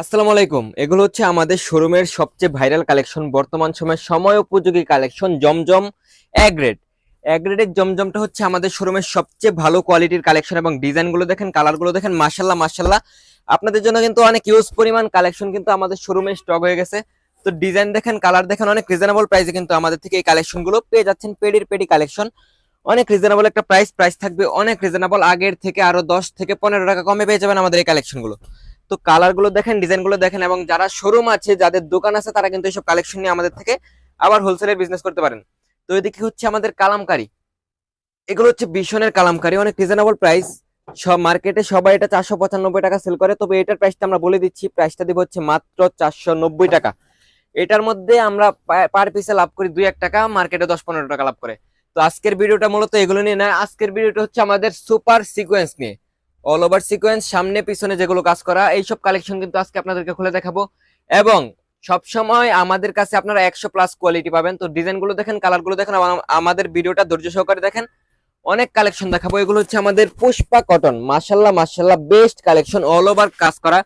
আসসালামু আলাইকুম। এগুলো হচ্ছে আমাদের শোরুমের সবচেয়ে ভাইরাল কালেকশন। বর্তমান সময়ে সময় উপযোগী কালেকশন জমজম গ্রেড গ্রেডের জমজমটা হচ্ছে আমাদের শোরুমের সবচেয়ে ভালো কোয়ালিটির কালেকশন এবং ডিজাইনগুলো দেখেন, কালারগুলো দেখেন মাশাল্লাহ মাশাল্লাহ আপনাদের জন্য কিন্তু অনেক ইউজ পরিমাণ কালেকশন কিন্তু আমাদের শোরুমে স্টক হয়ে গেছে। তো ডিজাইন দেখেন, কালার দেখেন, অনেক রিজনেবল প্রাইসে কিন্তু আমাদের থেকে এই কালেকশনগুলো পেয়ে যাচ্ছেন। পেডির পেডি কালেকশন। অনেক রিজনেবল একটা প্রাইস প্রাইস থাকবে, অনেক রিজনেবল আগের থেকে আরও দশ থেকে পনেরো টাকা কমে পেয়ে যাবেন আমাদের এই কালেকশনগুলো। তো কালারগুলো দেখেন ডিজাইনগুলো দেখেন এবং যারা শোরুম আছে, যাদের দোকান আছে, তারা কিন্তু এইসব কালেকশন নিয়ে আমাদের থেকে আবার হোলসেলের বিজনেস করতে পারেন। তো এদিকে হচ্ছে আমাদের কালামকারি। এগুলো হচ্ছে বিশনের কালামকারি, অনেক রিজনেবল প্রাইস সব মার্কেটে সবাই এটা চারশো পঁচানব্বই টাকা সেল করে। তবে এটার প্রাইসটা আমরা বলে দিচ্ছি প্রাইসটা দিব হচ্ছে মাত্র চারশো নব্বই টাকা। এটার মধ্যে আমরা পার পিসে লাভ করি দুই এক টাকা মার্কেটে দশ পনেরো টাকা লাভ করে। তো আজকের ভিডিওটা মূলত এগুলো নিয়ে না, আজকের ভিডিওটা হচ্ছে আমাদের সুপার সিকোয়েন্স নিয়ে। অল ওভার সিকোয়েন্স সামনে, পিছনে যেগুলো কাজ করা, এইসব কালেকশন কিন্তু আজকে আপনাদেরকে খুলে দেখাবো। এবং সবসময় আমাদের কাছে আপনারা একশো প্লাস কোয়ালিটি পাবেন। তো ডিজাইনগুলো দেখেন কালারগুলো দেখেন আমাদের ভিডিওটা ধৈর্য সহকারে দেখেন। অনেক কালেকশন দেখাবো। এগুলো হচ্ছে আমাদের পুষ্পা কটন মাসাল্লাহ মাসাল্লাহ বেস্ট কালেকশন অল ওভার কাজ করা।